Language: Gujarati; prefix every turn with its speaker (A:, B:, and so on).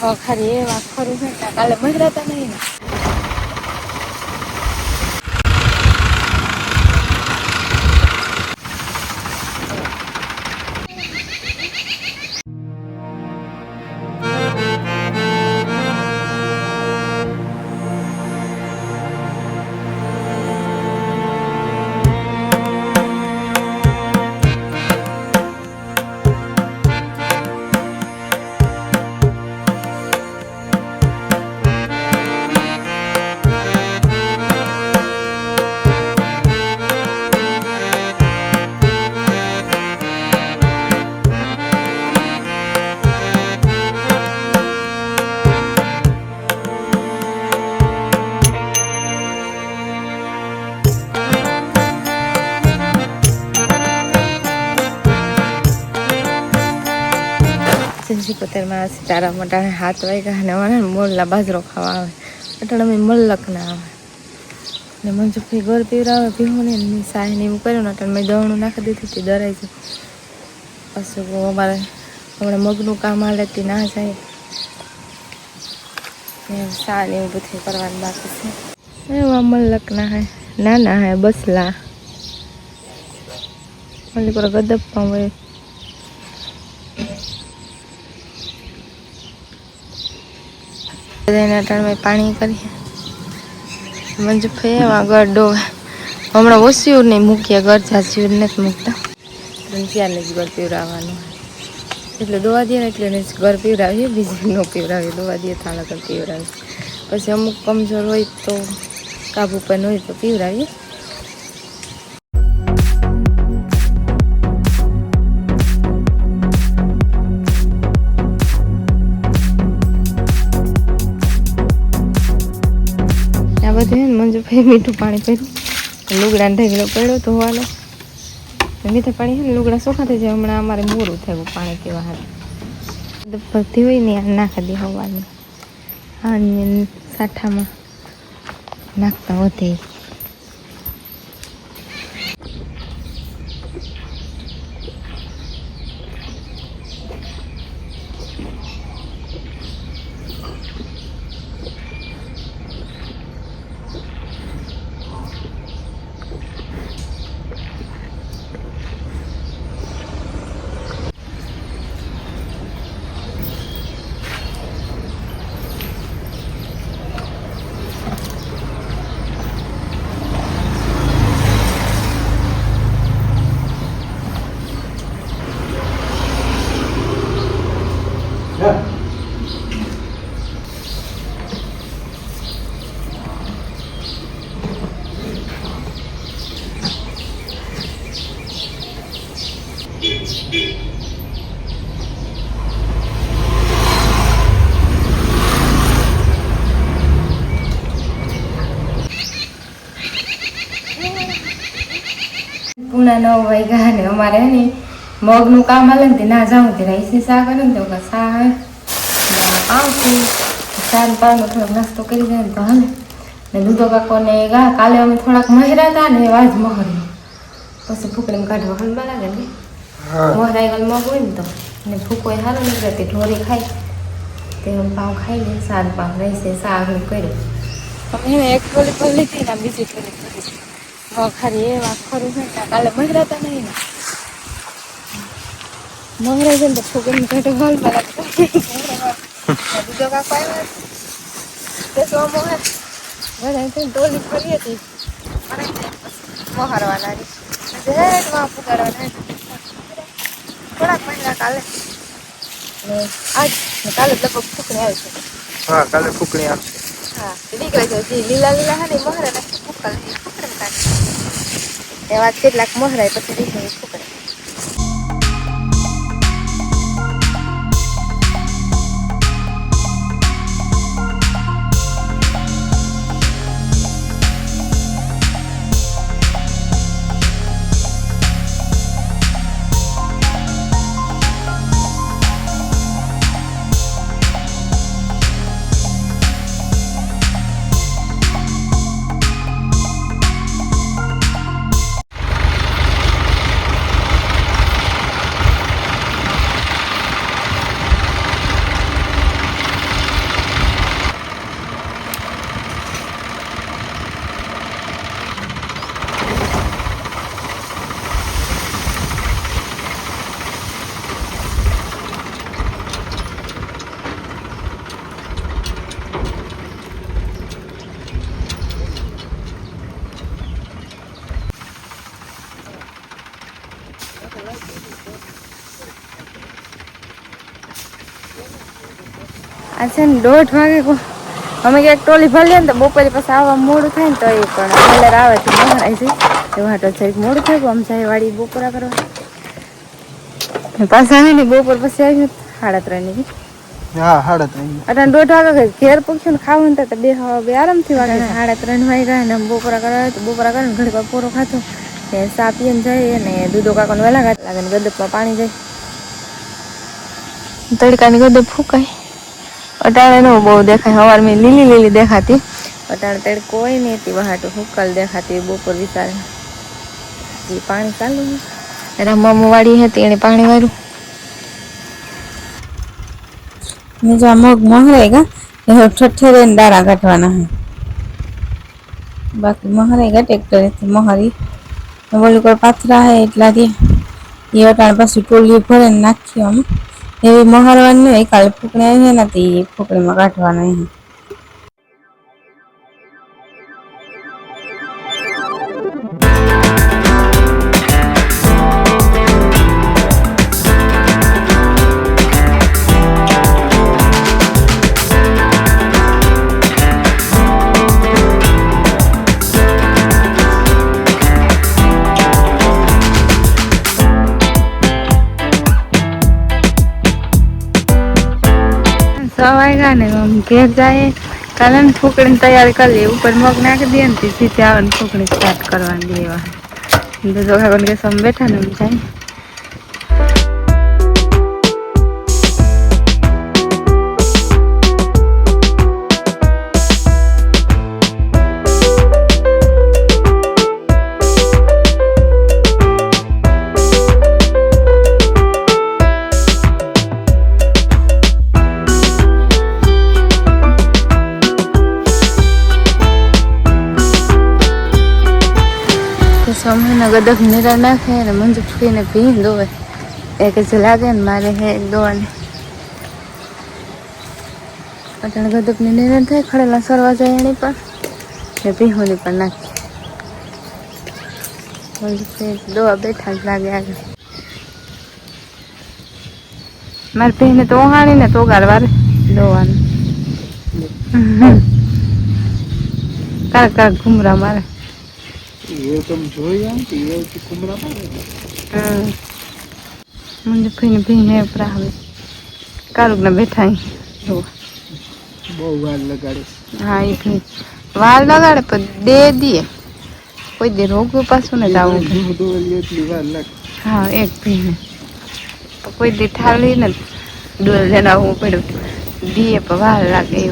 A: હવે એ એવા ખરું છે. કાલે કાલે મજરાતા નહીં ને સંજી કોતરમાં સીતારામ અટાણે હાથ વાગ્યા અને મને મોરલા બાજરો ખાવા આવે. અટાણે અમે મલ્લક ના આવે ને મંજુ ભાઈ ગોર પીવરાવે પીવું ને સાહે ને એવું કર્યું ને અટાણે મેં દવણું નાખી દીધું હતી દરાઈ છે પછી અમારે હમણાં મગનું કામ હાલે તે ના જાય. ને સા ને એવું બધું કરવાનું બાકી છે. એવા મલ્લક ના હે, નાના હે, બસલા. ઓલી પર ગદપ્પા હોય. બધાને ટાણમાં પાણી કરી મંજુ ઘર ગરડો હમણાં ઓસ્યું નહીં મૂકીએ, ઘર જાસ્યુર નથી મૂકતા. ત્રણ જ ઘર પીવડાવવાનું એટલે દોવા દે ને એટલે જ ઘર પીવડાવીએ બીજી ન પીવડાવીએ દોવા દે થાળા ઘર પીવડાવીએ પછી અમુક કમજોર હોય તો કાબુ પર હોય તો પીવડાવીએ હે મીઠું પાણી પહેર્યું લુગડાને ઢગલો પડ્યો ધોવાનો ને મીઠા પાણી છે ને, લુગડા સોખા થઈ જાય. હમણાં અમારે મોરું થયું પાણી પીવા હાલ ભરતી હોય ને નાખા દે હવાની. હા ને સાઠામાં નાખતા વધે. પૂના નવ વાગ્યા ને અમારે ને મગનું કામ હાલે ને તે ના જાઉં તે રાઈસની શાક કરે ને તો શા હે. આવશું ચાર પારનો થોડોક નાસ્તો કરી જાય ને તો હાલે. ને દૂધો કાકોને ગા કાલે અમે થોડાક મહેરા હતા ને એવા જ મહરી પછી ફૂકડીને કાઢવા હલવા લાગે ને. મહરાઈ ગયેલ મગ હોય ને તો. ને ફૂકો એ સારો નીકળે તે ઢોરી ખાય. તે પાવ ખાઈ લે સાત પાવ રહેશે શાક ને કર્યું. અમે એક ટોલી પર લીધી ને બીજી ટોલી કરી ખાલી વાત ખરું છે કાલે મહેરાતા નહીં ને. મહેરાઈ જાય ને તો બીજો કાકો આવ્યો તે સો મોહર બધા છે ટોલી ફરી હતી. મોહરવા લાગી જેટ થોડાક મહિના કાલે. આજ કાલે લગભગ ફૂકણી આવી છે
B: હા કાલે ફૂકણી આવશે.
A: હા નીકળે છે લીલા લીલા હા ને મોહરા ને ફૂકલ ફૂકડે કાઢે એવા કેટલાક મોહરાય પછી નીકળે આ છે ને દોઢ વાગે કો- અમે ક્યાંક ટોલી ભરીએ ને તો બપોરે પછી આવવા મોડું થાય ને તો એ પણ કલર આવે તો મહારાય છે એ વાટો છે મોડું થાય આમ જાય વાળી બપોરા કરવા. ને પાછા આવે ને બપોર પછી આવી સાડા ત્રણની.
B: હા સાડા ત્રણ
A: અટાણે દોઢ વાગે ઘેર પૂછ્યું ને ખાવું ને તો બે હવા બે આરામથી વાગે. સાડા ત્રણ વાગ્યા ને બપોરા કરવા તો બપોરા કરે ને ઘડી પૂરો ખાતો ને સા જાય અને દૂધો કાકોને વહેલા ઘાટ લાગે ને ગદપમાં પાણી જાય. તડકાની ગદપ ફૂંકાય. અટાણે નો બહુ દેખાય. હવાર મેં લીલી લીલી દેખાતી. અટાણે તેડ કોઈ નહીં હતી વહાટું. હુકલ દેખાતી બપોર વિચારે એ પાણી ચાલુ રમવામાં વાળી હતી, એને પાણી વાળું
C: મેં જો મગ મહરેગા એ ઠઠેરે દાણા કાઢવાના હે. બાકી મહરેગા ટ્રેક્ટરેથી મહરી. બોલું કોઈ પાથરા હે એટલા દે. એ અટાણ પાછું ટોલી ભરે ને અમે એવી મહારવાની નહીં કાલે ફૂકણી આવી હે ને તે ફૂકણીમાં કાઢવાના
A: છ વાગ્યા ને ઘેર જાય કાલે ને ફૂકણી તૈયાર કરી લે ઉપર મગ નાખી દે ને સીધી આવે ને ફૂકડી સ્ટાર્ટ કરવાની દેવા તો જોખા કે સમ બેઠા ને જાય સમયના ગદક નીરા નાખે અને મંજુ ફૂઈને ભીન દોવે. એક જ લાગે ને મારે હે એક દોવાની. અટણ ગદકની નીરણ થાય, ખડેલા સરવા જાય એની પણ ને ભીહોની પણ નાખે. દોવા બેઠા જ લાગે આગળ. મારે ભીને તો ઓહાણી ને તો ગારવારે દોવાનું. કાક કાક ઘુમરા મારે.
B: એ તમે જોઈ
A: બેઠા જો
B: બહુ વાર લગાડે.
A: હા એ ભી વાર લગાડે પણ દે દે. કોઈ દે રોગ પાછું ને
B: આવું. એટલી વાર લાગે.
A: હા એક ભીને. કોઈ દે થાળી ને ડોલ જણાવવું પડ્યું. દીએ પણ વાર લાગે એ